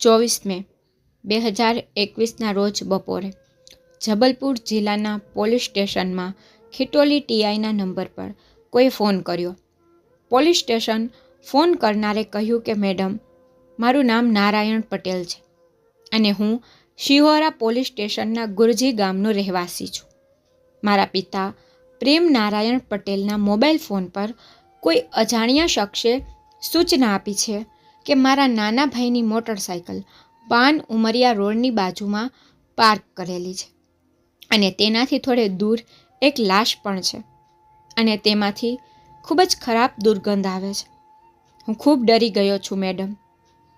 ચોવીસ મે બે હજાર એકવીસના રોજ બપોરે જબલપુર જિલ્લાના પોલીસ સ્ટેશનમાં ખીટોલી ટીઆઈના નંબર પર કોઈ ફોન કર્યો. પોલીસ સ્ટેશન ફોન કરનારે કહ્યું કે, મેડમ, મારું નામ નારાયણ પટેલ છે અને હું શિહોરા પોલીસ સ્ટેશનના ગુરજી ગામનો રહેવાસી છું. મારા પિતા પ્રેમ નારાયણ પટેલના મોબાઈલ ફોન પર કોઈ અજાણ્યા શખ્સે સૂચના આપી છે કે મારા નાના ભાઈની મોટરસાયકલ પાન ઉમરિયા રોડની બાજુમાં પાર્ક કરેલી છે. અને તેનાથી થોડે દૂર એક લાશ પણ છે. અને તેમાંથી ખૂબ જ ખરાબ દુર્ગંધ આવે છે. હું ખૂબ ડરી ગયો છું, મેડમ,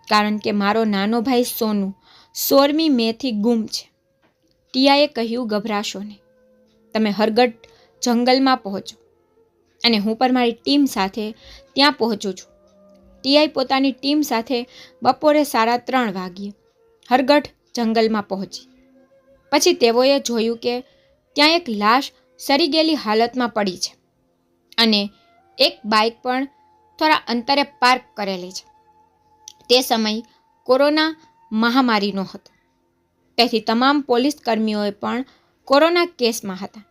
કારણ કે મારો નાનો ભાઈ સોનુ સોળમી મેથી ગુમ છે. ટીયાએ કહ્યું, ગભરાશો નહીં. તમે હરગટ જંગલમાં પહોંચો. અને હું પણ મારી ટીમ સાથે ત્યાં પહોંચું છું. ટીઆઈ પોતાની ટીમ સાથે બપોરે સાડા ત્રણ વાગ્યે હરગઢ જંગલમાં પહોંચી. પછી તેઓએ જોયું કે ત્યાં એક લાશ સરી ગયેલી હાલતમાં પડી છે અને એક બાઇક પણ થોડા અંતરે પાર્ક કરેલી છે. તે સમય કોરોના મહામારીનો હતો તેથી તમામ પોલીસ કર્મીઓએ પણ કોરોના કેસમાં હતા.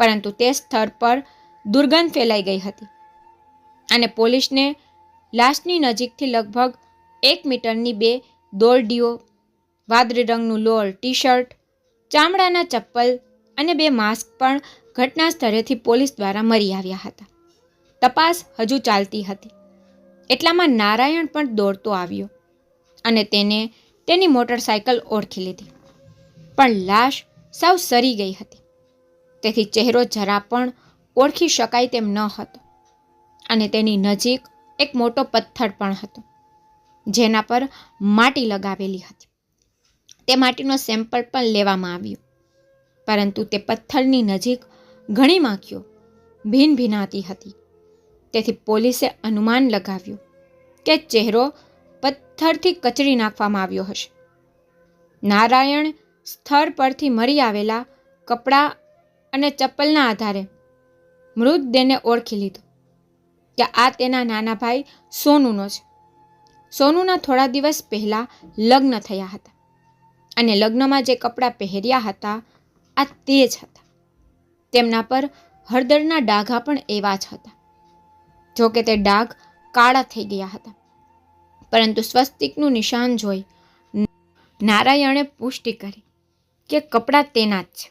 પરંતુ તે સ્થળ પર દુર્ગંધ ફેલાઈ ગઈ હતી અને પોલીસને લાશની નજીકથી લગભગ એક મીટરની બે દોરડીઓ, વાદળી રંગનું લોર ટી શર્ટ ચામડાના ચપ્પલ અને બે માસ્ક પણ ઘટના સ્થળેથી પોલીસ દ્વારા મળી આવ્યા હતા. તપાસ હજુ ચાલતી હતી. એટલામાં નારાયણ પણ દોડતો આવ્યો અને તેને તેની મોટરસાયકલ ઓળખી લીધી. પણ લાશ સાવ સરી ગઈ હતી. તેથી ચહેરો જરા પણ ઓળખી શકાય તેમ ન હતો અને તેની નજીક એક મોટો પથ્થર પણ હતો, જેના પર માટી લગાવેલી હતી. તે માટીનો સેમ્પલ પણ લેવામાં આવ્યો, પરંતુ તે પથ્થરની નજીક ઘણી માખીઓ ભીન ભીનાતી હતી. તેથી પોલીસે અનુમાન લગાવ્યું કે ચહેરો પથ્થરથી કચડી નાખવામાં આવ્યો હશે. નારાયણ સ્થળ પરથી મરી આવેલા કપડાં અને ચપ્પલના આધારે મૃતદેહને ઓળખી લીધો. કે આ તેના નાના ભાઈ સોનુનો છે. સોનુના થોડા દિવસ પહેલાં લગ્ન થયા હતા અને લગ્નમાં જે કપડાં પહેર્યા હતા, આ તે જ હતા. તેમના પર હળદરના ડાઘા પણ એવા જ હતા. જો કે તે ડાઘ કાળા થઈ ગયા હતા. પરંતુ સ્વસ્તિકનું નિશાન જોઈ નારાયણે પુષ્ટિ કરી કે કપડાં તેના જ છે.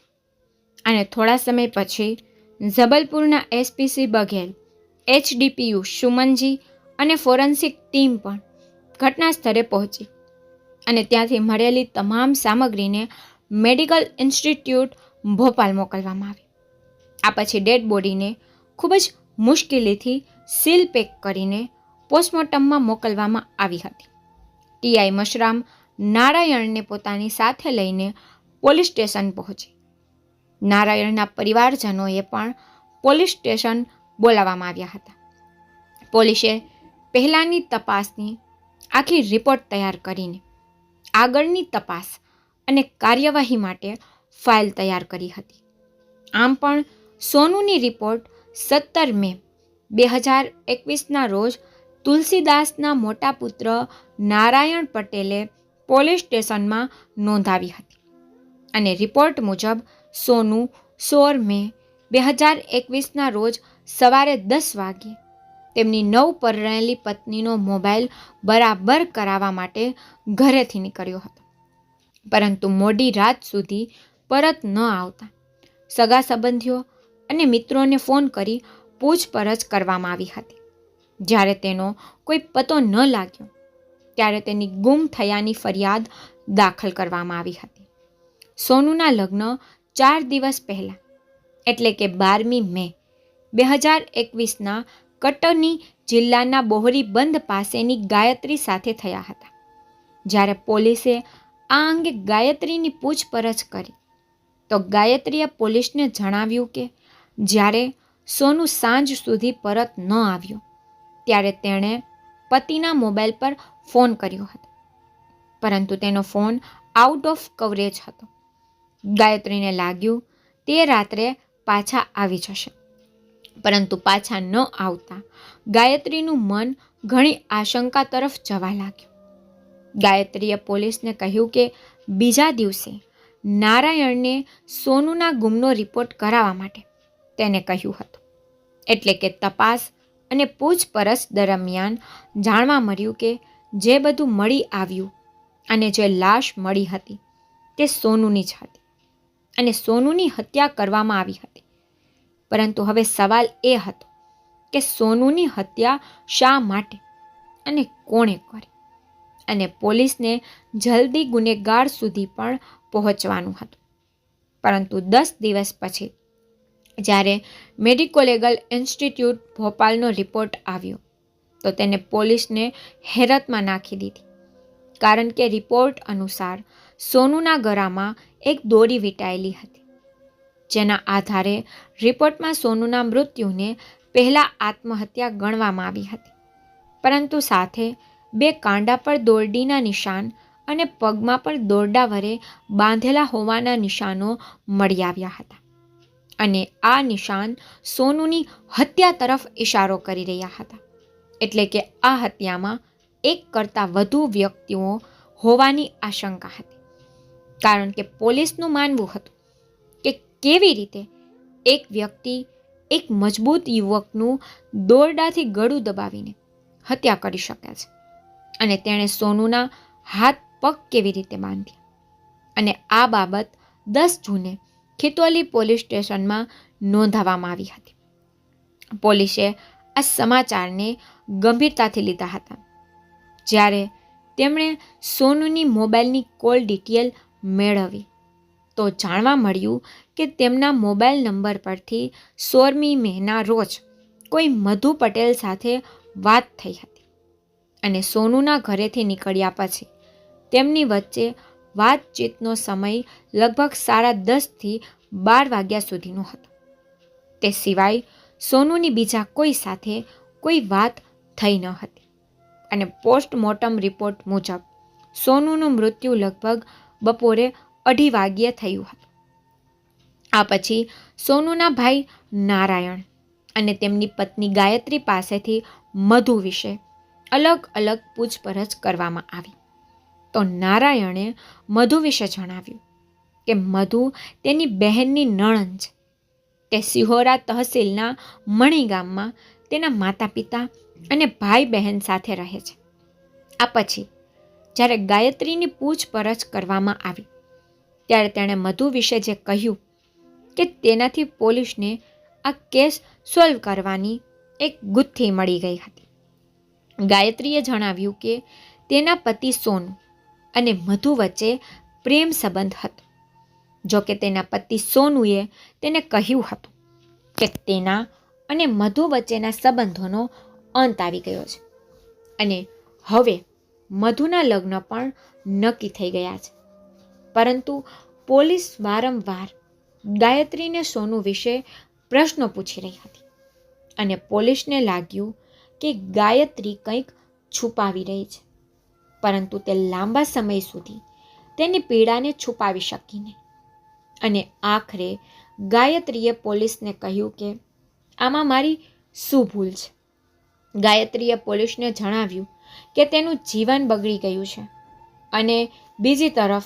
અને થોડા સમય પછી જબલપુરના એસપીસી બઘેલ એચડીપીયુ સુમનજી અને ફોરેન્સિક ટીમ પણ ઘટના સ્થળે પહોંચી અને ત્યાંથી મળેલી તમામ સામગ્રીને મેડિકલ ઇન્સ્ટિટ્યૂટ ભોપાલ મોકલવામાં આવી. આ પછી ડેડ બોડીને ખૂબ જ મુશ્કેલીથી સીલ પેક કરીને પોસ્ટમોર્ટમમાં મોકલવામાં આવી હતી. ટીઆઈ મશરામ નારાયણને પોતાની સાથે લઈને પોલીસ સ્ટેશન પહોંચી. નારાયણના પરિવારજનોએ પણ પોલીસ સ્ટેશન બોલાવવામાં આવ્યા હતા. પોલીસે પહેલાંની તપાસની આખી રિપોર્ટ તૈયાર કરીને આગળની તપાસ અને કાર્યવાહી માટે ફાઇલ તૈયાર કરી હતી. આમ પણ સોનુની રિપોર્ટ સત્તર મે બે હજાર એકવીસના રોજ તુલસીદાસના મોટા પુત્ર નારાયણ પટેલે પોલીસ સ્ટેશનમાં નોંધાવી હતી અને રિપોર્ટ મુજબ સોનું સોળ મે બે હજાર એકવીસના રોજ સવારે દસ વાગ્યે તેમની નવ પરણેલી પત્નીનો મોબાઈલ બરાબર કરાવવા માટે ઘરેથી નીકળ્યો હતો. પરંતુ મોડી રાત સુધી પરત ન આવતા સગા સંબંધીઓ અને મિત્રોને ફોન કરી પૂછપરછ કરવામાં આવી હતી. જ્યારે તેનો કોઈ પતો ન લાગ્યો ત્યારે તેની ગુમ થયાની ફરિયાદ દાખલ કરવામાં આવી હતી. સોનુના લગ્ન ચાર દિવસ પહેલાં એટલે કે બારમી મે બે હજાર એકવીસના કટની જિલ્લાના બોહરી બંધ પાસેની ગાયત્રી સાથે થયા હતા. જ્યારે પોલીસે આ અંગે ગાયત્રીની પૂછપરછ કરી, તો ગાયત્રીએ પોલીસને જણાવ્યું કે જ્યારે સોનુ સાંજ સુધી પરત ન આવ્યો, ત્યારે તેણે પતિના મોબાઈલ પર ફોન કર્યો હતો. પરંતુ તેનો ફોન આઉટ ઓફ કવરેજ હતો. ગાયત્રીને લાગ્યું, તે રાત્રે પાછા આવી જશે. પરંતુ પાછા ન આવતા. ગાયત્રીનું મન ઘણી આશંકા તરફ જવા લાગ્યું. ગાયત્રીએ પોલીસને કહ્યું કે બીજા દિવસે નારાયણને સોનુના ગુમનો રિપોર્ટ કરાવવા માટે, તેને કહ્યું હતું. એટલે કે તપાસ અને પૂછપરછ દરમિયાન જાણવા મળ્યું કે જે બધું મળી આવ્યું અને જે લાશ મળી હતી તે સોનુની જ હતી અને સોનુની હત્યા કરવામાં આવી હતી. પરંતુ હવે સવાલ એ હતો કે સોનુની હત્યા શા માટે અને કોણે કરી? અને પોલીસને જલ્દી ગુનેગાર સુધી પણ પહોંચવાનું હતું. પરંતુ દસ દિવસ પછી, જ્યારે મેડિકોલેગલ ઇન્સ્ટિટ્યૂટ ભોપાલનો રિપોર્ટ આવ્યો, તો તેને પોલીસને હેરતમાં નાખી દીધી. કારણ કે રિપોર્ટ અનુસાર સોનુના ગળામાં એક દોરી વીંટાયેલી હતી. જેના આધારે રિપોર્ટમાં સોનુના મૃત્યુને પહેલાં આત્મહત્યા ગણવામાં આવી હતી. પરંતુ સાથે બે કાંડા પર દોરડીના નિશાન અને પગમાં પણ દોરડા વરે બાંધેલા હોવાના નિશાનો મળી આવ્યા હતા. અને આ નિશાન સોનુની હત્યા તરફ ઇશારો કરી રહ્યા હતા. એટલે કે આ હત્યામાં એક કરતાં વધુ વ્યક્તિઓ હોવાની આશંકા હતી. કારણ કે પોલીસનું માનવું હતું કેવી રીતે? એક વ્યક્તિ, એક મજબૂત યુવકનું દોરડાથી ગળું દબાવીને હત્યા કરી શકે છે. અને તેણે સોનુના હાથ પગ કેવી રીતે બાંધ્યા? અને આ બાબત દસ જૂને ખિતોલી પોલીસ સ્ટેશનમાં નોંધાવવામાં આવી હતી. પોલીસે આ સમાચારને ગંભીરતાથી લીધા હતા. જ્યારે તેમણે સોનુની મોબાઈલની કોલ ડિટેલ મેળવી તો જાણવા મળ્યું કે તેમના મોબાઈલ નંબર પરથી સોળમી મેના રોજ કોઈ મધુ પટેલ સાથે વાત થઈ હતી અને સોનુના ઘરેથી નીકળ્યા પછી તેમની વચ્ચે વાતચીતનો સમય લગભગ સાડા દસથી બાર વાગ્યા સુધીનો હતો. તે સિવાય સોનુની બીજા કોઈ સાથે કોઈ વાત થઈ ન હતી અને પોસ્ટમોર્ટમ રિપોર્ટ મુજબ સોનુનું મૃત્યુ લગભગ બપોરે અઢી વાગ્યે થયું હતું. આ પછી સોનુના ભાઈ નારાયણ અને તેમની પત્ની ગાયત્રી પાસેથી મધુ વિશે અલગ અલગ પૂછપરછ કરવામાં આવી. તો નારાયણે મધુ વિશે જણાવ્યું કે મધુ તેની બહેનની નણંદ છે. તે સિહોરા તહસીલના મણી ગામમાં તેના માતા પિતા અને ભાઈ બહેન સાથે રહે છે. આ પછી જ્યારે ગાયત્રીની પૂછપરછ કરવામાં આવી ત્યારે તેણે મધુ વિશે જે કહ્યું કે તેનાથી પોલીસને આ કેસ સોલ્વ કરવાની એક ગુથ્થી મળી ગઈ હતી. ગાયત્રીએ જણાવ્યું કે તેના પતિ સોનુ અને મધુ વચ્ચે પ્રેમ સંબંધ હતો. જો કે તેના પતિ સોનુએ તેને કહ્યું હતું કે તેના અને મધુ વચ્ચેના સંબંધોનો અંત આવી ગયો છે અને હવે મધુના લગ્ન પણ નક્કી થઈ ગયા છે. પરંતુ પોલીસ વારંવાર ગાયત્રીને સોનુ વિશે પ્રશ્નો પૂછી રહી હતી. અને પોલીસને લાગ્યું કે ગાયત્રી કંઈક છુપાવી રહી છે. પરંતુ તે લાંબા સમય સુધી તેની પીડાને છુપાવી શકી નહીં. અને આખરે ગાયત્રીએ પોલીસને કહ્યું કે આમાં મારી શું ભૂલ છે? ગાયત્રીએ પોલીસને જણાવ્યું કે તેનું જીવન બગડી ગયું છે. અને બીજી તરફ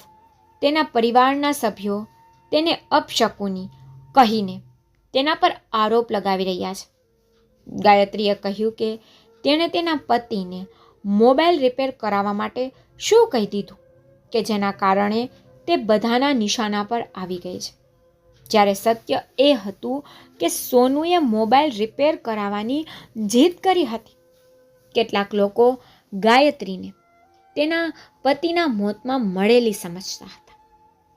તેના પરિવારના સભ્યો તેને અપશકુની કહીને તેના પર આરોપ લગાવી રહ્યા છે. ગાયત્રીએ કહ્યું કે તેણે તેના પતિને મોબાઈલ રિપેર કરાવવા માટે શું કહી દીધું કે જેના કારણે તે બધાના નિશાના પર આવી ગઈ છે. જ્યારે સત્ય એ હતું કે સોનુએ મોબાઈલ રિપેર કરાવવાની જીદ કરી હતી, કેટલાક લોકો ગાયત્રીને તેના પતિના મોતમાં મળેલી સમજતા હતા.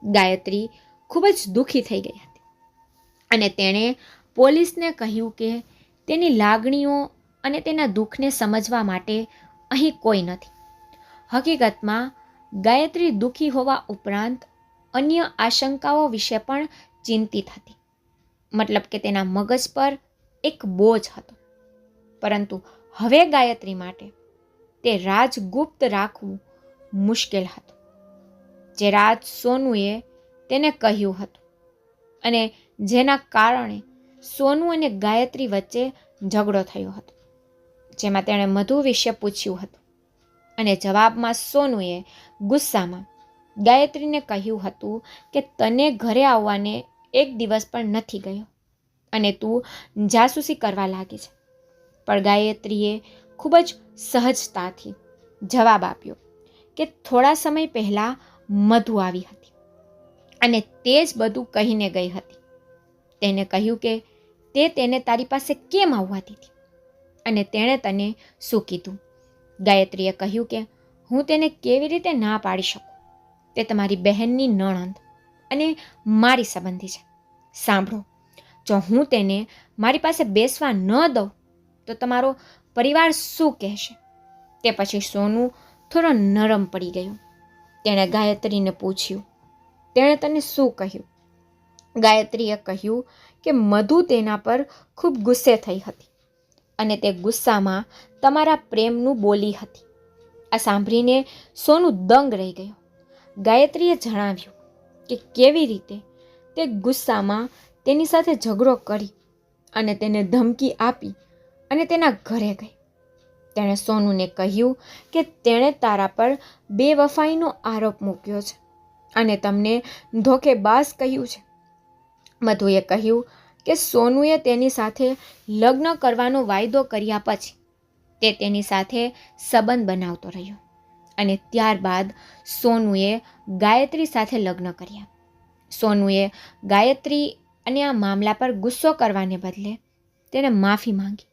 ગાયત્રી ખૂબ જ દુઃખી થઈ ગઈ હતી. અને તેણે પોલીસને કહ્યું કે તેની લાગણીઓ અને તેના દુઃખને સમજવા માટે અહીં કોઈ નથી. હકીકતમાં, ગાયત્રી દુઃખી હોવા ઉપરાંત અન્ય આશંકાઓ વિશે પણ ચિંતિત હતી. મતલબ કે તેના મગજ પર એક બોજ હતો. પરંતુ હવે ગાયત્રી માટે તે રાજગુપ્ત રાખવું મુશ્કેલ હતું. જે રાજ સોનુએ તેને કહ્યું હતું. અને જેના કારણે સોનુ અને ગાયત્રી વચ્ચે ઝઘડો થયો હતો, જેમાં તેણે મધુ વિશે પૂછ્યું હતું. અને જવાબમાં સોનુએ ગુસ્સામાં ગાયત્રીને કહ્યું હતું કે તને ઘરે આવવાને એક દિવસ પણ નથી ગયો અને તું જાસૂસી કરવા લાગી છે. પણ ગાયત્રીએ ખૂબ જ સહજતાથી જવાબ આપ્યો કે થોડા સમય પહેલાં મધુ આવી હતી. અને તે જ બધું કહીને ગઈ હતી. તેને કહ્યું કે તે તેને તારી પાસે કેમ આવવા દીધી? અને તેણે તને શું કીધું? ગાયત્રીએ કહ્યું કે હું તેને કેવી રીતે ના પાડી શકું? તે તમારી બહેનની નણંદ અને મારી સંબંધી છે. સાંભળો, જો હું તેને મારી પાસે બેસવા ન દઉં, તો તમારો પરિવાર શું કહેશે? તે પછી સોનું થોડો નરમ પડી ગયો. તેણે ગાયત્રીને પૂછ્યું. તેણે તને શું કહ્યું? ગાયત્રીએ કહ્યું કે મધુ તેના પર ખૂબ ગુસ્સે થઈ હતી અને તે ગુસ્સામાં તમારા પ્રેમનું બોલી હતી. આ સાંભળીને સોનું દંગ રહી ગયો. ગાયત્રીએ જણાવ્યું કે કેવી રીતે તે ગુસ્સામાં તેની સાથે ઝઘડો કરી અને તેને ધમકી આપી અને તેના ઘરે ગઈ. તેણે સોનુને કહ્યું કે તેણે તારા પર બેવફાઈનો આરોપ મૂક્યો છે અને તમને ધોકેબાજ કહ્યું છે. મધુએ કહ્યું કે સોનુએ તેની સાથે લગ્ન કરવાનો વાયદો કર્યા પછી તે તેની સાથે સંબંધ બનાવતો રહ્યો અને ત્યારબાદ સોનુએ ગાયત્રી સાથે લગ્ન કર્યા. સોનુએ ગાયત્રી અને આ મામલા પર ગુસ્સો કરવાને બદલે તેને માફી માંગી.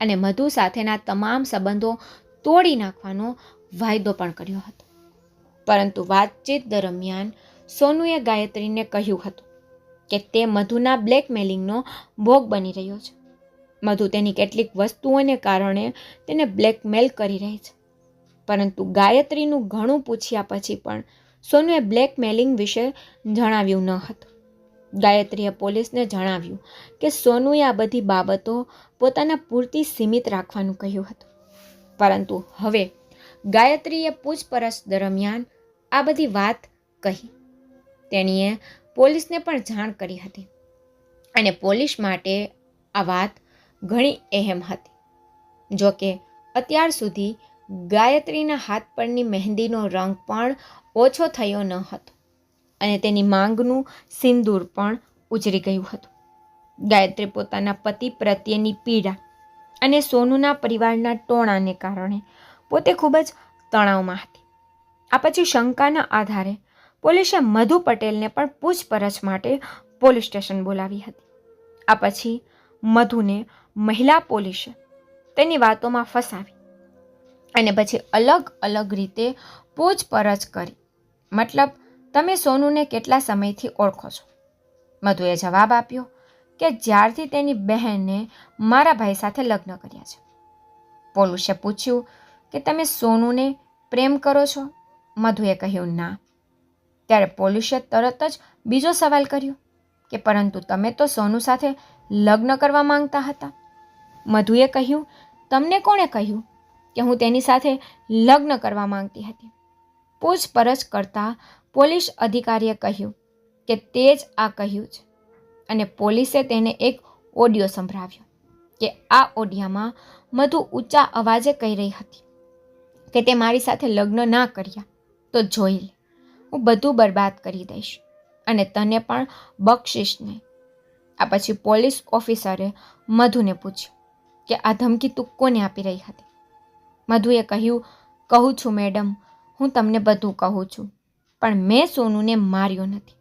અને મધુ સાથેના તમામ સંબંધો તોડી નાખવાનો વાયદો પણ કર્યો હતો. પરંતુ વાતચીત દરમિયાન સોનુએ ગાયત્રીને કહ્યું હતું કે તે મધુના બ્લેકમેલિંગનો ભોગ બની રહ્યો છે. મધુ તેની કેટલીક વસ્તુઓને કારણે તેને બ્લેકમેલ કરી રહી છે. પરંતુ ગાયત્રીનું ઘણું પૂછ્યા પછી પણ સોનુએ બ્લેકમેલિંગ વિશે જણાવ્યું ન હતું. ગાયત્રીએ પોલીસને જણાવ્યું કે સોનુએ આ બધી બાબતો પોતાના પૂરતી સીમિત રાખવાનું કહ્યું હતું. પરંતુ હવે ગાયત્રીએ પૂછપરછ દરમિયાન આ બધી વાત કહી. તેણીએ પોલીસને પણ જાણ કરી હતી અને પોલીસ માટે આ વાત ઘણી અહેમ હતી. જોકે અત્યાર સુધી ગાયત્રીના હાથ પરની મહેંદીનો રંગ પણ ઓછો થયો ન હતો અને તેની માંગનું સિંદૂર પણ ઉજરી ગયું હતું. ગાયત્રી પોતાના પતિ પ્રત્યેની પીડા અને સોનુના પરિવારના ટોણાને કારણે પોતે ખૂબ જ તણાવમાં હતી. આ પછી શંકાના આધારે પોલીસે મધુ પટેલને પણ પૂછપરછ માટે પોલીસ સ્ટેશન બોલાવી હતી. આ પછી મધુને મહિલા પોલીસે તેની વાતોમાં ફસાવી અને પછી અલગ અલગ રીતે પૂછપરછ કરી. મતલબ, તમે સોનુને કેટલા સમયથી ઓળખો છો? મધુએ જવાબ આપ્યો કે જ્યારથી તેની બહેને મારા ભાઈ સાથે લગ્ન કર્યા છે. પોલુસે પૂછ્યું કે તમે સોનુને પ્રેમ કરો છો? મધુએ કહ્યું, ના. ત્યારે પોલીસે તરત જ બીજો સવાલ કર્યો કે પરંતુ તમે તો સોનુ સાથે લગ્ન કરવા માંગતા હતા? મધુએ કહ્યું, તમને કોણે કહ્યું કે હું તેની સાથે લગ્ન કરવા માંગતી હતી? પૂછપરછ કરતા પોલીસ અધિકારીએ કહ્યું કે તે જ આ કહ્યું છે. અને પોલીસે તેને એક ઓડિયો સંભળાવ્યો કે આ ઓડિયામાં મધુ ઊંચા અવાજે કહી રહી હતી કે તે મારી સાથે લગ્ન ના કર્યા તો જોઈ લે, હું બધું બરબાદ કરી દઈશ અને તને પણ બક્ષીશ નહીં. આ પછી પોલીસ ઓફિસરે મધુને પૂછ્યું કે આ ધમકી તું કોને આપી રહી હતી? મધુએ કહ્યું, કહું છું મેડમ, હું તમને બધું કહું છું, પણ મેં સોનુને માર્યો નથી.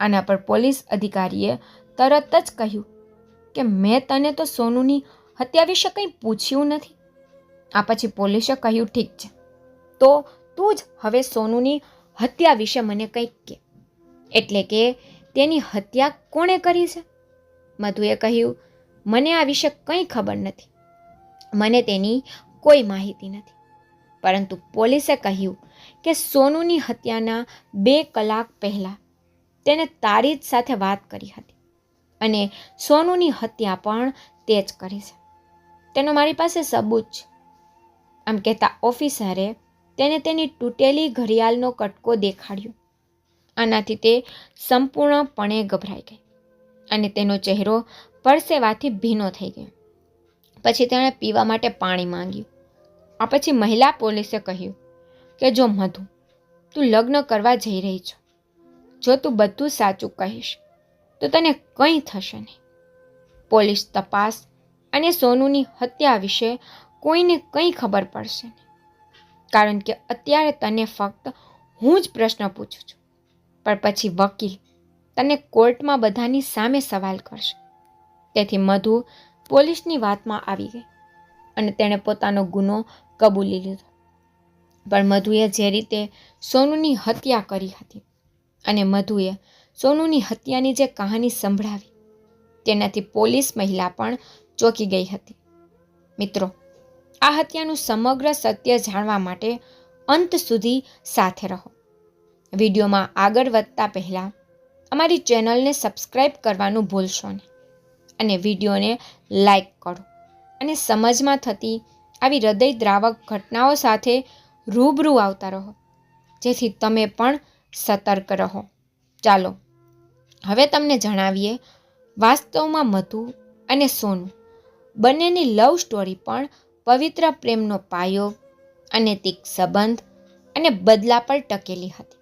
આના પર પોલીસ અધિકારીએ તરત જ કહ્યું કે મેં તને તો સોનુની હત્યા વિશે કંઈ પૂછ્યું નથી. આ પછી પોલીસે કહ્યું, ઠીક છે. તો તું જ હવે સોનુની હત્યા વિશે મને કંઈક કે. એટલે કે તેની હત્યા કોણે કરી છે? મધુએ કહ્યું, મને આ વિશે કંઈ ખબર નથી. મને તેની કોઈ માહિતી નથી. પરંતુ પોલીસે કહ્યું કે સોનુની હત્યાના બે કલાક પહેલાં તેને તારી જ સાથે વાત કરી હતી. અને સોનુની હત્યા પણ તે જ કરી છે. તેનો મારી પાસે સબૂત છે. આમ કહેતા ઓફિસરે તેને તેની તૂટેલી ઘડિયાળનો કટકો દેખાડ્યો. આનાથી તે સંપૂર્ણપણે ગભરાઈ ગઈ અને તેનો ચહેરો પરસેવાથી ભીનો થઈ ગયો. પછી તેણે પીવા માટે પાણી માંગ્યું. આ પછી મહિલા પોલીસે કહ્યું કે જો મધુ, તું લગ્ન કરવા જઈ રહી છો જો તું બધું સાચું કહીશ, તો તને કંઈ થશે નહીં. પોલીસ તપાસ અને સોનુની હત્યા વિશે કોઈને કંઈ ખબર પડશે નહીં. કારણ કે અત્યારે તને ફક્ત હું જ પ્રશ્ન પૂછું છું. પણ પછી વકીલ તને કોર્ટમાં બધાની સામે સવાલ કરશે. તેથી મધુ પોલીસની વાતમાં આવી ગઈ અને તેણે પોતાનો ગુનો કબૂલી લીધો. પણ મધુએ જે રીતે સોનુની હત્યા કરી હતી અને મધુએ સોનુની હત્યાની જે કહાની સંભળાવી, તેનાથી પોલીસ મહિલા પણ ચોંકી ગઈ હતી. મિત્રો, આ હત્યાનું સમગ્ર સત્ય જાણવા માટે અંત સુધી સાથે રહો. વિડીયોમાં આગળ વધતા પહેલાં, અમારી ચેનલને સબસ્ક્રાઈબ કરવાનું ભૂલશો નહીં અને વિડીયોને લાઈક કરો અને સમજમાં થતી આવી હૃદયદ્રાવક ઘટનાઓ સાથે રૂબરૂ આવતા રહો. જેથી તમે પણ સતર્ક રહો. ચાલો, હવે તમને જણાવીએ વાસ્તવમાં મધુ અને સોનું. બંનેની લવ સ્ટોરી પણ પવિત્ર પ્રેમનો પાયો અનૈતિક સંબંધ અને બદલા પર ટકેલી હતી.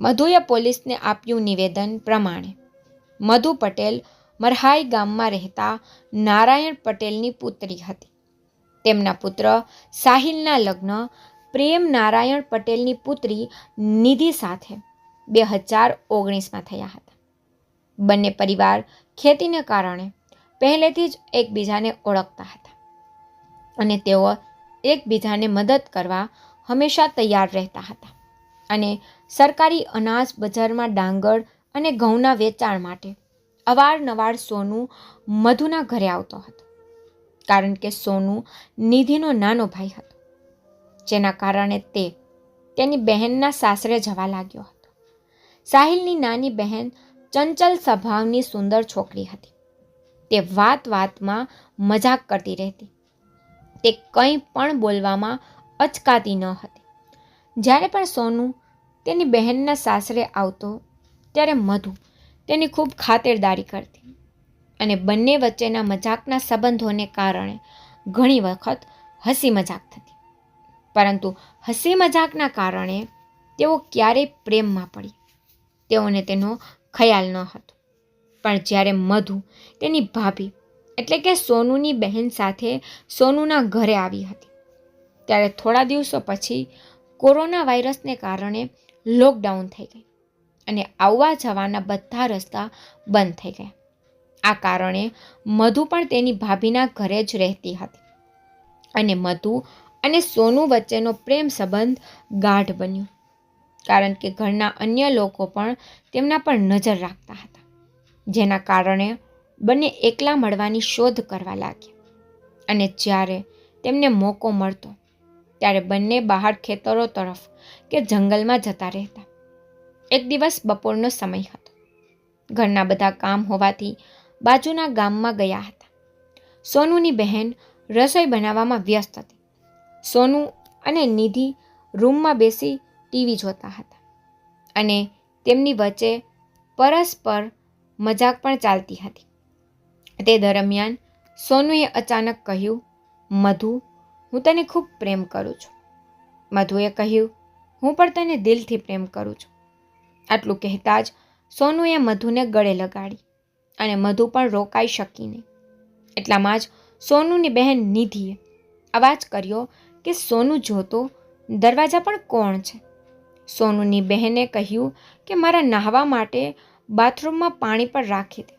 મધુએ પોલીસને આપ્યું નિવેદન પ્રમાણે. મધુ પટેલ મરહાઈ ગામમાં રહેતા નારાયણ પટેલની પુત્રી હતી. તેમના પુત્ર સાહિલના લગ્ન પ્રેમ નારાયણ પટેલની પુત્રી નિધિ સાથે બે હજાર ઓગણીસમાં થયા હતા. બંને પરિવાર ખેતીને કારણે પહેલેથી જ એકબીજાને ઓળખતા હતા અને તેઓ એકબીજાને મદદ કરવા હંમેશા તૈયાર રહેતા હતા અને સરકારી અનાજ બજારમાં ડાંગર અને ઘઉંના વેચાણ માટે અવારનવાર સોનું મધુના ઘરે આવતો હતો. કારણ કે સોનું નિધિનો નાનો ભાઈ હતો. જેના કારણે તે તેની બહેનના સાસરે જવા લાગ્યો હતો. સાહિલની નાની બહેન ચંચલ સ્વભાવની સુંદર છોકરી હતી. તે વાત વાતમાં મજાક કરતી રહેતી. તે કંઈ પણ બોલવામાં અચકાતી ન હતી. જ્યારે પણ સોનું તેની બહેનના સાસરે આવતો ત્યારે મધુ તેની ખૂબ ખાતરદારી કરતી અને બંને વચ્ચેના મજાકના સંબંધોને કારણે ઘણી વખત હસી મજાક થતી. પરંતુ હસી મજાકના કારણે તેઓ ક્યારેય પ્રેમમાં પડી. તેઓને તેનો ખ્યાલ ન હતો. પણ જ્યારે મધુ તેની ભાભી, એટલે કે સોનુની બહેન સાથે સોનુના ઘરે આવી હતી, ત્યારે થોડા દિવસો પછી કોરોના વાયરસને કારણે લોકડાઉન થઈ ગઈ અને આવવા જવાના બધા રસ્તા બંધ થઈ ગયા. આ કારણે મધુ પણ તેની ભાભીના ઘરે જ રહેતી હતી અને મધુ અને સોનુ વચ્ચેનો પ્રેમ સંબંધ ગાઢ બન્યો. કારણ કે ઘરના અન્ય લોકો પણ તેમના પર નજર રાખતા હતા. જેના કારણે બંને એકલા મળવાની શોધ કરવા લાગ્યા. અને જ્યારે તેમને મોકો મળતો, ત્યારે બંને બહાર ખેતરો તરફ કે જંગલમાં જતા રહેતા. એક દિવસ બપોરનો સમય હતો. ઘરના બધા કામ હોવાથી બાજુના ગામમાં ગયા હતા. સોનુની બહેન રસોઈ બનાવવામાં વ્યસ્ત હતી. સોનુ અને નિધિ રૂમમાં બેસી ટીવી જોતા હતા અને તેમની વચ્ચે પરસ્પર મજાક પણ ચાલતી હતી. તે દરમિયાન સોનુએ અચાનક કહ્યું, મધુ, હું તને ખૂબ પ્રેમ કરું છું. મધુએ કહ્યું, હું પણ તને દિલથી પ્રેમ કરું છું. આટલું કહેતા જ સોનુએ મધુને ગળે લગાડી અને મધુ પણ રોકાઈ શકી નહીં. એટલામાં જ સોનુની બહેન નિધિએ અવાજ કર્યો કે સોનું જોતો દરવાજા પણ કોણ છે? સોનુની બહેને કહ્યું કે મારા નાહવા માટે બાથરૂમમાં પાણી પણ રાખી દે.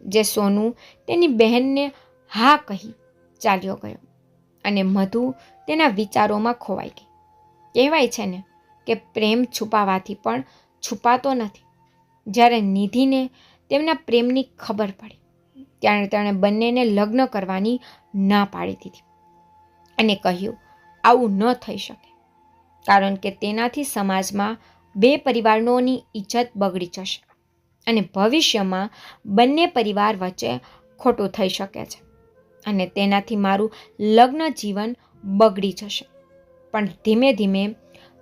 જે સોનું તેની બહેનને હા કહી ચાલ્યો ગયો અને મધુ તેના વિચારોમાં ખોવાઈ ગઈ. કહેવાય છે ને કે પ્રેમ છુપાવાથી પણ છુપાતો નથી. જ્યારે નિધિને તેમના પ્રેમની ખબર પડી, ત્યારે તેણે બંનેને લગ્ન કરવાની ના પાડી દીધી અને કહ્યું આવું ન થઈ શકે. કારણ કે તેનાથી સમાજમાં બે પરિવારોની ઇજ્જત બગડી જશે અને ભવિષ્યમાં બંને પરિવાર વચ્ચે ખોટું થઈ શકે છે અને તેનાથી મારું લગ્ન જીવન બગડી જશે. પણ ધીમે ધીમે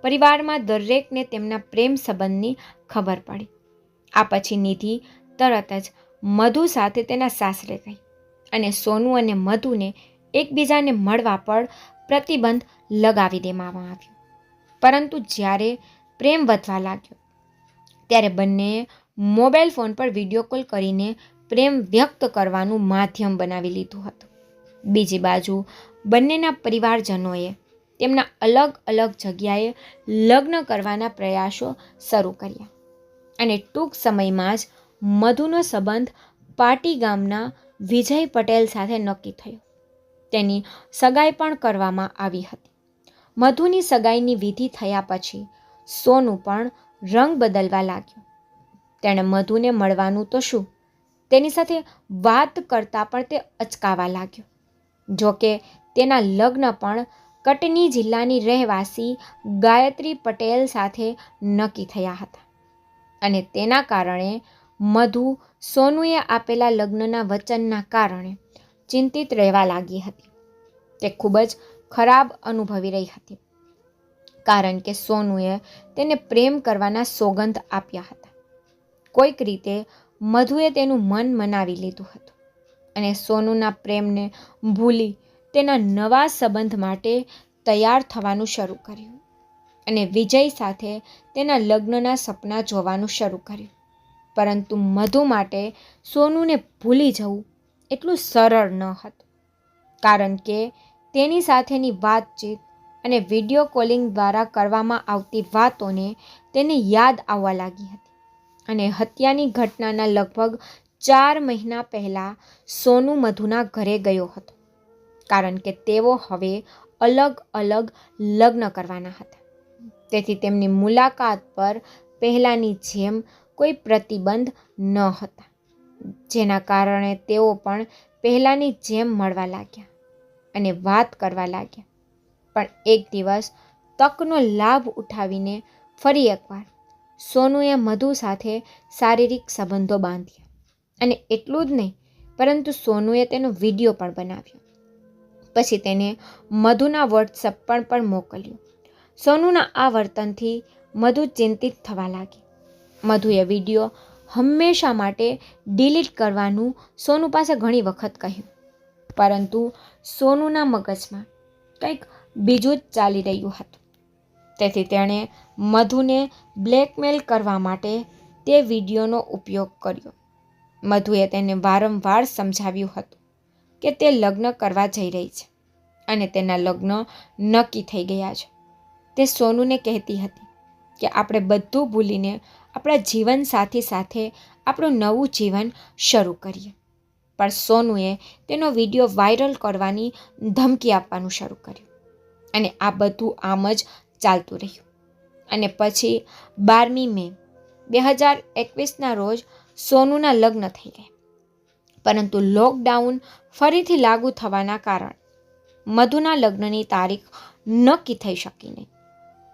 પરિવારમાં દરેકને તેમના પ્રેમ સંબંધની ખબર પડી. આ પછી નિધિ તરત જ મધુ સાથે તેના સાસરે ગઈ અને સોનુ અને મધુને એકબીજાને મળવા પર પ્રતિબંધ લગાવી દેવામાં આવ્યો. પરંતુ જ્યારે પ્રેમ વધવા લાગ્યો, ત્યારે બંનેએ મોબાઈલ ફોન પર વીડિયો કોલ કરીને પ્રેમ વ્યક્ત કરવાનું માધ્યમ બનાવી લીધું હતું. બીજી બાજુ, બંનેના પરિવારજનોએ તેમના અલગ અલગ જગ્યાએ લગ્ન કરવાના પ્રયાસો શરૂ કર્યા અને ટૂંક સમયમાં જ મધુનો સંબંધ પાટી ગામના વિજય પટેલ સાથે નક્કી થયો. તેની સગાઈ પણ કરવામાં આવી હતી. મધુની સગાઈની વિધિ થયા પછી સોનું પણ રંગ બદલવા લાગ્યો. તેણે મધુને મળવાનું તો શું? તેની સાથે વાત કરતાં પણ તે અચકાવા લાગ્યો. જોકે તેના લગ્ન પણ કટની જિલ્લાની રહેવાસી ગાયત્રી પટેલ સાથે નક્કી થયા હતા. અને તેના કારણે મધુ સોનુએ આપેલા લગ્નના વચનના કારણે ચિંતિત રહેવા લાગી હતી. તે ખૂબ જ ખરાબ અનુભવી રહી હતી. કારણ કે સોનુએ તેને પ્રેમ કરવાના સોગંધ આપ્યા હતા. કોઈક રીતે મધુએ તેનું મન મનાવી લીધું હતું અને સોનુના પ્રેમને ભૂલી તેના નવા સંબંધ માટે તૈયાર થવાનું શરૂ કર્યું અને વિજય સાથે તેના લગ્નના સપના જોવાનું શરૂ કર્યું. પરંતુ મધુ માટે સોનુને ભૂલી જવું એટલું સરળ ન હતું. કારણ કે તેની સાથેની વાતચીત અને વીડિયો કોલિંગ દ્વારા કરવામાં આવતી વાતોને તેને યાદ આવવા લાગી હતી. અને હત્યાની ઘટનાના લગભગ ચાર મહિના પહેલાં સોનુ મધુના ઘરે ગયો હતો, કારણ કે તેઓ હવે અલગ અલગ લગ્ન કરવાના હતા. તેથી તેમની મુલાકાત પર પહેલાંની જેમ કોઈ પ્રતિબંધ ન હતા. જેના કારણે તેઓ પણ પહેલાંની જેમ મળવા લાગ્યા અને વાત કરવા લાગ્યા. પણ એક દિવસ તકનો લાભ ઉઠાવીને ફરી એકવાર સોનુએ મધુ સાથે શારીરિક સંબંધો બાંધ્યા. અને એટલું જ નહીં, પરંતુ સોનુએ તેનો વીડિયો પણ બનાવ્યો. પછી તેને મધુના વોટ્સઅપ પર પણ મોકલ્યું. સોનુના આ વર્તનથી મધુ ચિંતિત થવા લાગી. મધુએ વીડિયો હંમેશા માટે ડિલીટ કરવાનું સોનુ પાસે ઘણી વખત કહ્યું. પરંતુ સોનુના મગજમાં કંઈક બીજું જ ચાલી રહ્યું હતું. તેથી તેણે મધુને બ્લેકમેલ કરવા માટે તે વિડીયોનો ઉપયોગ કર્યો. મધુએ તેને વારંવાર સમજાવ્યું હતું કે તે લગ્ન કરવા જઈ રહી છે અને તેના લગ્ન નક્કી થઈ ગયા છે. તે સોનુને કહેતી હતી કે આપણે બધું ભૂલીને આપણા જીવનસાથી સાથે આપણું નવું જીવન શરૂ કરીએ. પણ સોનુએ તેનો વીડિયો વાયરલ કરવાની ધમકી આપવાનું શરૂ કર્યું. અને આ બધું આમ જ ચાલતું રહ્યું. અને પછી બારમી મે બે હજાર એકવીસના રોજ સોનુના લગ્ન થઈ ગયા. પરંતુ લોકડાઉન ફરીથી લાગુ થવાના કારણે મધુના લગ્નની તારીખ નક્કી થઈ શકી નહીં.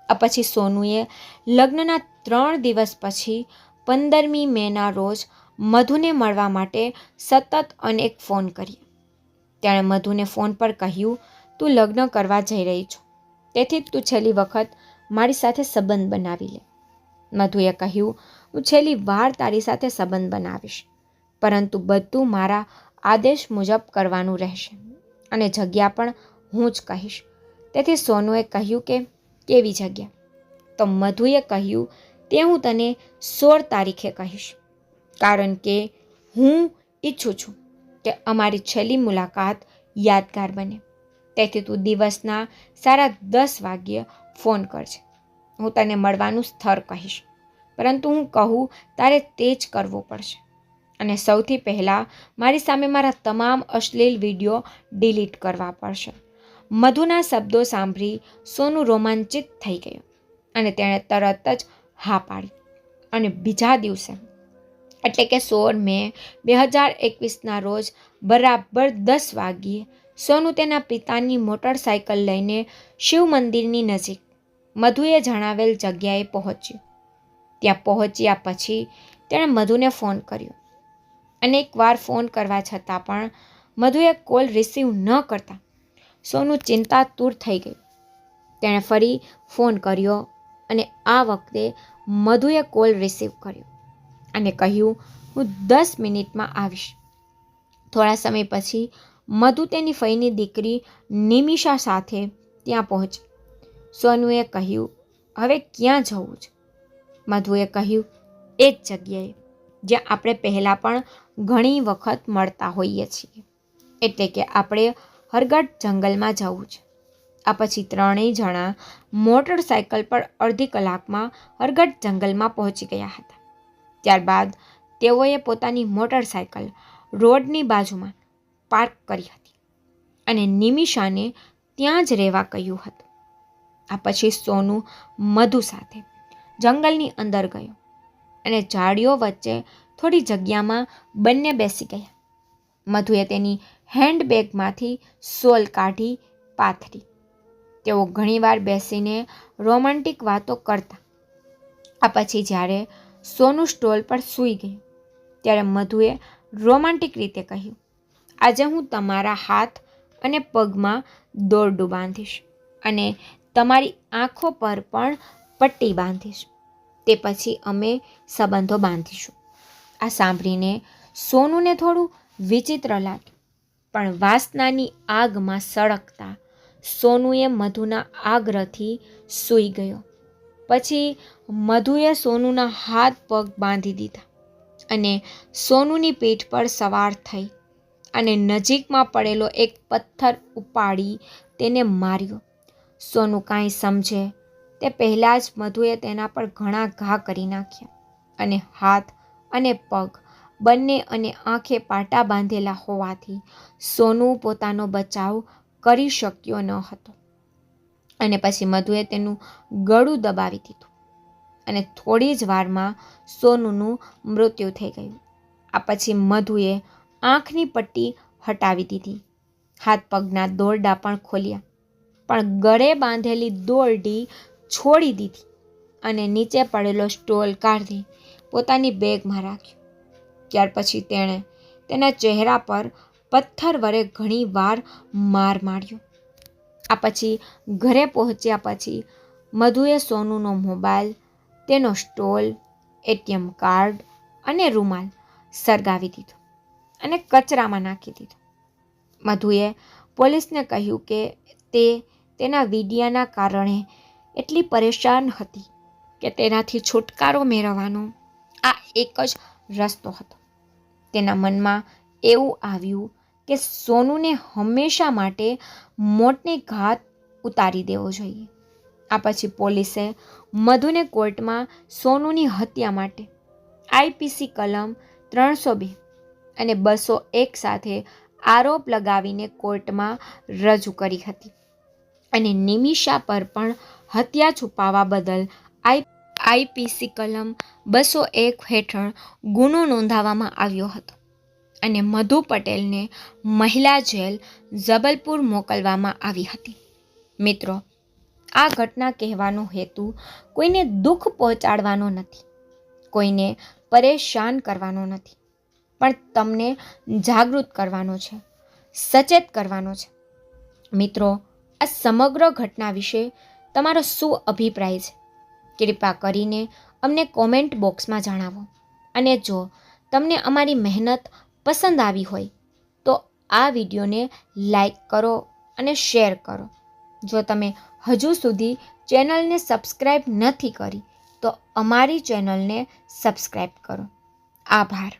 આ પછી સોનુએ લગ્નના ત્રણ દિવસ પછી પંદરમી મેના રોજ મધુને મળવા માટે સતત અનેક ફોન કર્યા. તેણે મધુને ફોન પર કહ્યું, તું લગ્ન કરવા જઈ રહી છો. તેથી તું છેલ્લી વખત મારી સાથે સંબંધ બનાવી લે. મધુએ કહ્યું, હું છેલ્લી વાર તારી સાથે સંબંધ બનાવીશ, પરંતુ બધું મારા આદેશ મુજબ કરવાનું રહેશે અને જગ્યા પણ હું જ કહીશ. તેથી સોનુએ કહ્યું કે, કેવી જગ્યા? તો મધુએ કહ્યું તે હું તને સોળ તારીખે કહીશ. કારણ કે હું ઈચ્છું છું કે અમારી છેલ્લી મુલાકાત યાદગાર બને. તેથી તું દિવસના સાડા દસ વાગ્યે ફોન કરજે. હું તને મળવાનું સ્થળ કહીશ. પરંતુ હું કહું, તારે તે જ કરવું પડશે. અને સૌથી પહેલાં મારી સામે મારા તમામ અશ્લીલ વીડિયો ડિલીટ કરવા પડશે. મધુના શબ્દો સાંભળી સોનું રોમાંચિત થઈ ગયું. અને તેણે તરત જ હા પાડી. અને બીજા દિવસે, એટલે કે સોળ મે બે હજાર એકવીસના રોજ બરાબર દસ વાગ્યે સોનુ તેના પિતાની મોટરસાયકલ લઈને શિવ મંદિરની નજીક મધુએ જણાવેલ જગ્યાએ પહોંચ્યું. ત્યાં પહોંચ્યા પછી તેણે મધુને ફોન કર્યો. અનેક વાર ફોન કરવા છતાં પણ મધુએ કોલ રિસીવ ન કરતા સોનું ચિંતાતુર થઈ ગયું તેણે ફરી ફોન કર્યો અને આ વખતે મધુએ કોલ રિસીવ કર્યો અને કહ્યું, હું દસ મિનિટમાં આવીશ. થોડા સમય પછી મધુ તેની ફઈની દીકરી નિમિષા સાથે ત્યાં પહોંચી. સોનુએ કહ્યું, હવે ક્યાં જવું છે? મધુએ કહ્યું એ જ જગ્યાએ, જ્યાં આપણે પહેલાં પણ ઘણી વખત મળતા હોઈએ છીએ. એટલે કે આપણે હરગઢ જંગલમાં જવું છે. આ પછી ત્રણેય જણા મોટરસાયકલ પર અડધી કલાકમાં હરગઢ જંગલમાં પહોંચી ગયા હતા. ત્યારબાદ તેઓએ પોતાની મોટરસાયકલ રોડની બાજુમાં પાર્ક કરી હતી અને નિમિષાને ત્યાં જ રહેવા કહ્યું હતું. આ પછી સોનું મધુ સાથે જંગલની અંદર ગયો અને ઝાડીઓ વચ્ચે થોડી જગ્યામાં બંને બેસી ગયા. મધુએ તેની હેન્ડબેગમાંથી સોલ કાઢી પાથરી તેઓ ઘણીવાર બેસીને રોમેન્ટિક વાતો કરતા. આ પછી જ્યારે સોનું સ્ટોલ પર સૂઈ ગયું, ત્યારે મધુએ રોમેન્ટિક રીતે કહ્યું, આજે હું તમારા હાથ અને પગમાં દોરડું બાંધીશ અને તમારી આંખો પર પણ પટ્ટી બાંધીશ. તે પછી અમે સંબંધો બાંધીશું. આ સાંભળીને સોનુને થોડું વિચિત્ર લાગ્યું, પણ વાસનાની આગમાં સળગતા સોનુએ મધુના આગ્રહથી સૂઈ ગયો. પછી મધુએ સોનુના હાથ પગ બાંધી દીધા અને સોનુની પીઠ પર સવાર થઈ અને નજીકમાં પડેલો એક પથ્થર ઉપાડી તેને માર્યો. સોનું કાંઈ સમજે, તે પહેલાં જ મધુએ તેના પર ઘણા ઘા કરી નાખ્યા અને હાથ અને પગ બંને અને આંખે પાટા બાંધેલા હોવાથી સોનું પોતાનો બચાવ કરી શક્યો ન હતો. અને પછી મધુએ તેનું ગળું દબાવી દીધું. અને થોડી જ વારમાં સોનુનું મૃત્યુ થઈ ગયું. આ પછી મધુએ આંખની પટ્ટી હટાવી દીધી. હાથ પગના દોરડા પણ ખોલ્યા. પણ ગળે બાંધેલી દોરડી છોડી દીધી અને નીચે પડેલો સ્ટોલ કાઢી પોતાની બેગમાં રાખ્યો. ત્યાર પછી તેણે તેના ચહેરા પર પથ્થર વડે ઘણી વાર માર માર્યો. આ પછી ઘરે પહોંચ્યા પછી મધુએ સોનુનો મોબાઈલ, તેનો સ્ટોલ, એટીએમ કાર્ડ અને રૂમાલ સળગાવી દીધો અને કચરામાં નાખી દીધો. મધુએ પોલીસને કહ્યું કે તે તેના વીડિયાના કારણે એટલી પરેશાન હતી કે તેનાથી છુટકારો મેળવવાનો આ એક જ રસ્તો હતો. તેના મનમાં એવું આવ્યું કે સોનુને હંમેશા માટે મોટને ઘાત ઉતારી દેવો જોઈએ. આ પછી પોલીસે મધુને કોર્ટમાં સોનુની હત્યા માટે આઈપીસી કલમ ત્રણસો બે અને બસો એક સાથે આરોપ લગાવીને કોર્ટમાં રજૂ કરી હતી. અને નિમિષા પર પણ હત્યા છુપાવવા બદલ આઈ, આઈપીસી કલમ બસો એક હેઠળ ગુનો નોંધાવવામાં આવ્યો હતો. અને મધુ પટેલને મહિલા જેલ જબલપુર મોકલવામાં આવી હતી. મિત્રો, આ ઘટના કહેવાનો હેતુ કોઈને દુઃખ પહોંચાડવાનો નથી, કોઈને પરેશાન કરવાનો નથી, પણ તમને જાગૃત કરવાનો છે, સચેત કરવાનો છે. મિત્રો, આ સમગ્ર ઘટના વિશે તમારો શું અભિપ્રાય છે? કૃપા કરીને અમને કોમેન્ટ બોક્સમાં જણાવો અને જો તમને અમારી મહેનત પસંદ આવી હોય, તો આ વિડીયોને લાઈક કરો અને શેર કરો. જો તમે હજુ સુધી ચેનલને સબસ્ક્રાઈબ નથી કરી, તો અમારી ચેનલને સબસ્ક્રાઈબ કરો. આભાર.